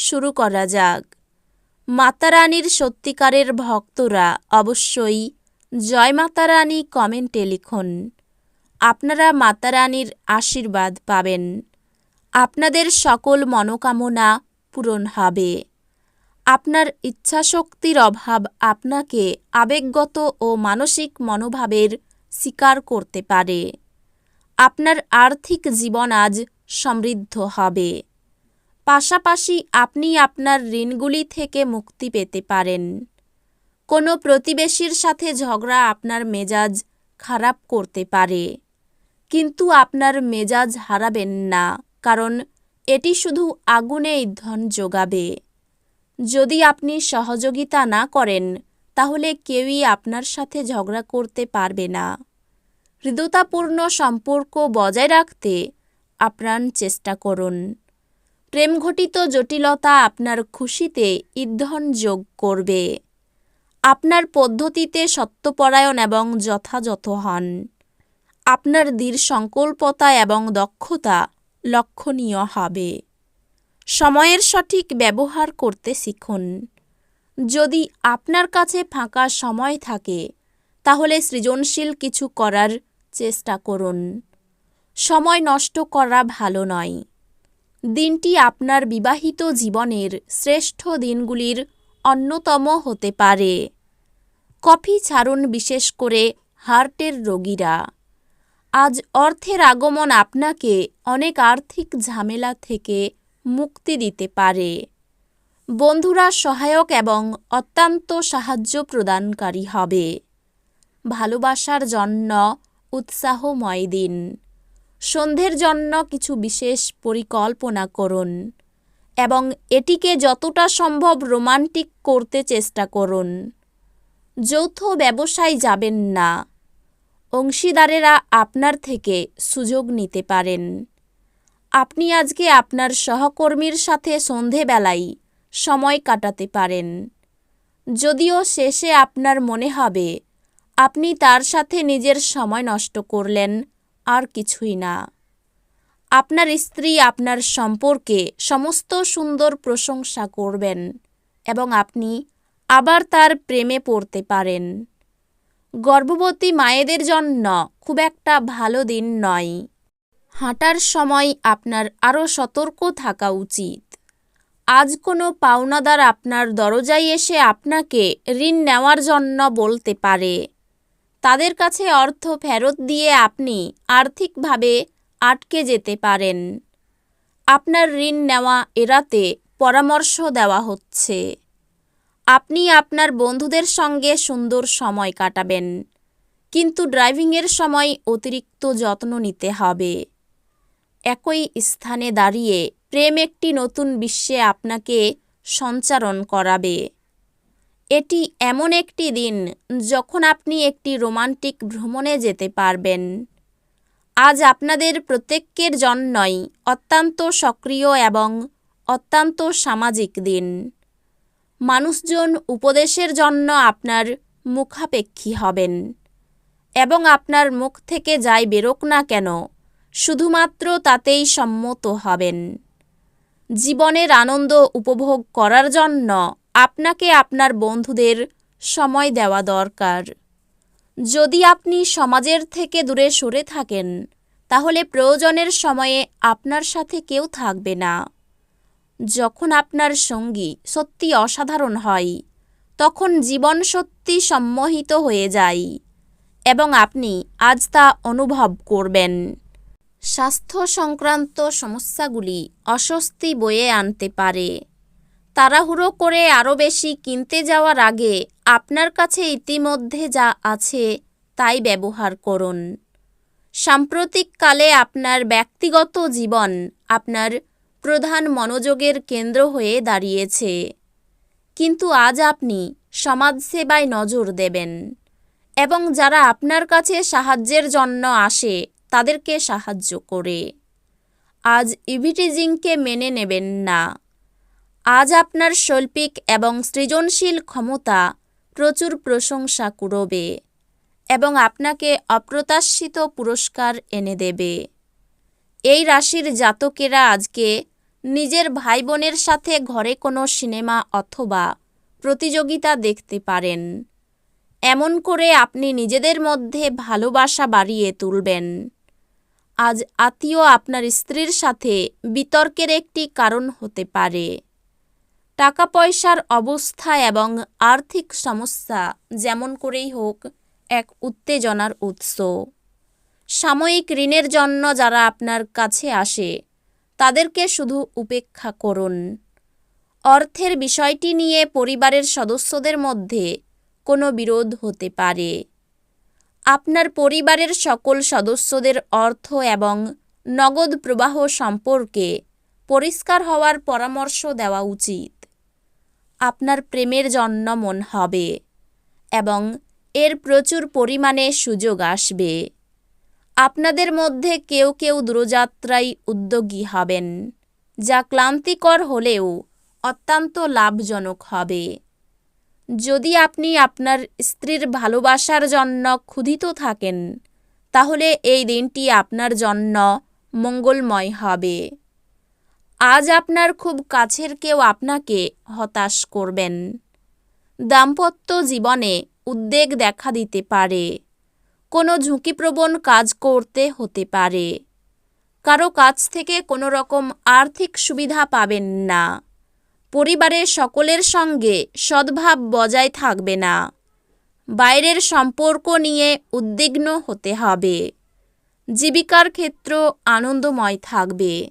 শুরু করা যাক। মাতারানীর সত্যিকারের ভক্তরা অবশ্যই জয় মাতারানী কমেন্টে লিখুন। আপনারা মাতারানীর আশীর্বাদ পাবেন। আপনাদের সকল মনোকামনা পূরণ হবে। আপনার ইচ্ছাশক্তির অভাব আপনাকে আবেগগত ও মানসিক মনোভাবের শিকার করতে পারে। আপনার আর্থিক জীবন আজ সমৃদ্ধ হবে। পাশাপাশি আপনি আপনার ঋণগুলি থেকে মুক্তি পেতে পারেন। কোনো প্রতিবেশীর সাথে ঝগড়া আপনার মেজাজ খারাপ করতে পারে, কিন্তু আপনার মেজাজ হারাবেন না, কারণ এটি শুধু আগুনে ইন্ধন যোগাবে। যদি আপনি সহযোগিতা না করেন, তাহলে কেউই আপনার সাথে ঝগড়া করতে পারবে না। হৃদয়তাপূর্ণ সম্পর্ক বজায় রাখতে আপ্রাণ চেষ্টা করুন। প্রেমঘটিত জটিলতা আপনার খুশিতে ইন্ধন যোগ করবে। আপনার পদ্ধতিতে সত্যপরায়ণ এবং যথাযথ হন। আপনার দৃঢ় সংকল্পতা এবং দক্ষতা লক্ষণীয় হবে। সময়ের সঠিক ব্যবহার করতে শিখুন। যদি আপনার কাছে ফাঁকা সময় থাকে, তাহলে সৃজনশীল কিছু করার চেষ্টা করুন। সময় নষ্ট করা ভালো নয়। দিনটি আপনার বিবাহিত জীবনের শ্রেষ্ঠ দিনগুলির অন্যতম হতে পারে। কফি ছাড়ুন বিশেষ করে হার্টের রোগীরা। আজ অর্থের আগমন আপনাকে অনেক আর্থিক ঝামেলা থেকে মুক্তি দিতে পারে। বন্ধুরা সহায়ক এবং অত্যন্ত সাহায্য প্রদানকারী হবে। ভালোবাসার জন্য উৎসাহময় দিন। সন্ধ্যের জন্য কিছু বিশেষ পরিকল্পনা করুন এবং এটিকে যতটা সম্ভব রোমান্টিক করতে চেষ্টা করুন। যৌথ ব্যবসায় যাবেন না। অংশীদারেরা আপনার থেকে সুযোগ নিতে পারেন। আপনি আজকে আপনার সহকর্মীর সাথে সন্ধেবেলায় সময় কাটাতে পারেন। যদিও শেষে আপনার মনে হবে, আপনি তার সাথে নিজের সময় নষ্ট করলেন আর কিছুই না। আপনার স্ত্রী আপনার সম্পর্কে সমস্ত সুন্দর প্রশংসা করবেন এবং আপনি আবার তার প্রেমে পড়তে পারেন। গর্ভবতী মায়েদের জন্য খুব একটা ভালো দিন নয়। হাঁটার সময় আপনার আরও সতর্ক থাকা উচিত। আজ কোনো পাওনাদার আপনার দরজায় এসে আপনাকে ঋণ নেওয়ার জন্য বলতে পারে। তাদের কাছে অর্থ ফেরত দিয়ে আপনি আর্থিকভাবে আটকে যেতে পারেন। আপনার ঋণ নেওয়া এড়াতে পরামর্শ দেওয়া হচ্ছে। আপনি আপনার বন্ধুদের সঙ্গে সুন্দর সময় কাটাবেন, কিন্তু ড্রাইভিংয়ের সময় অতিরিক্ত যত্ন নিতে হবে। একই স্থানে দাঁড়িয়ে প্রেম একটি নতুন বিশ্বে আপনাকে সঞ্চারণ করাবে। এটি এমন একটি দিন যখন আপনি একটি রোমান্টিক ভ্রমণে যেতে পারবেন। আজ আপনাদের প্রত্যেকের জন্যই অত্যন্ত সক্রিয় এবং অত্যন্ত সামাজিক দিন। মানুষজন উপদেশের জন্য আপনার মুখাপেক্ষী হবেন এবং আপনার মুখ থেকে যাই বেরোক না কেন, শুধুমাত্র তাতেই সম্মত হবেন। জীবনের আনন্দ উপভোগ করার জন্য আপনাকে আপনার বন্ধুদের সময় দেওয়া দরকার। যদি আপনি সমাজের থেকে দূরে সরে থাকেন, তাহলে প্রয়োজনের সময়ে আপনার সাথে কেউ থাকবে না। যখন আপনার সঙ্গী সত্যি অসাধারণ হয়, তখন জীবন সত্যি সম্মোহিত হয়ে যায় এবং আপনি আজ তা অনুভব করবেন। স্বাস্থ্য সংক্রান্ত সমস্যাগুলি অস্বস্তি বয়ে আনতে পারে। তাড়াহুড়ো করে আরও বেশি কিনতে যাওয়ার আগে আপনার কাছে ইতিমধ্যে যা আছে তাই ব্যবহার করুন। সাম্প্রতিককালে আপনার ব্যক্তিগত জীবন আপনার প্রধান মনোযোগের কেন্দ্র হয়ে দাঁড়িয়েছে। কিন্তু আজ আপনি সমাজসেবায় নজর দেবেন এবং যারা আপনার কাছে সাহায্যের জন্য আসে তাদেরকে সাহায্য করে। আজ ইভিটিজিংকে মেনে নেবেন না। আজ আপনার শৈল্পিক এবং সৃজনশীল ক্ষমতা প্রচুর প্রশংসা কুড়বে এবং আপনাকে অপ্রত্যাশিত পুরস্কার এনে দেবে। এই রাশির জাতকেরা আজকে নিজের ভাই বোনের সাথে ঘরে কোনো সিনেমা অথবা প্রতিযোগিতা দেখতে পারেন। এমন করে আপনি নিজেদের মধ্যে ভালোবাসা বাড়িয়ে তুলবেন। আজ আত্মীয় আপনার স্ত্রীর সাথে বিতর্কের একটি কারণ হতে পারে। টাকা পয়সার অবস্থা এবং আর্থিক সমস্যা যেমন করেই হোক এক উত্তেজনার উৎস। সাময়িক ঋণের জন্য যারা আপনার কাছে আসে, তাদেরকে শুধু উপেক্ষা করুন। অর্থের বিষয়টি নিয়ে পরিবারের সদস্যদের মধ্যে কোনো বিরোধ হতে পারে। আপনার পরিবারের সকল সদস্যদের অর্থ এবং নগদ প্রবাহ সম্পর্কে পরিষ্কার হওয়ার পরামর্শ দেওয়া উচিত। আপনার প্রেমের জন্য মন হবে এবং এর প্রচুর পরিমাণে সুযোগ আসবে। আপনাদের মধ্যে কেউ কেউ দূরযাত্রায় উদ্যোগী হবেন, যা ক্লান্তিকর হলেও অত্যন্ত লাভজনক হবে। যদি আপনি আপনার স্ত্রীর ভালোবাসার জন্য ক্ষুধিত থাকেন, তাহলে এই দিনটি আপনার জন্য মঙ্গলময় হবে। আজ আপনার খুব কাছের কেউ আপনাকে হতাশ করবেন। দাম্পত্য জীবনে উদ্বেগ দেখা দিতে পারে। কোনো ঝুঁকিপ্রবণ কাজ করতে হতে পারে। কারও কাছ থেকে কোনো রকম আর্থিক সুবিধা পাবেন না। পরিবারের সকলের সঙ্গে সদ্ভাব বজায় থাকবে না। বাইরের সম্পর্ক নিয়ে উদ্বিগ্ন হতে হবে। জীবিকার ক্ষেত্র আনন্দময় থাকবে।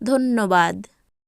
ধন্যবাদ।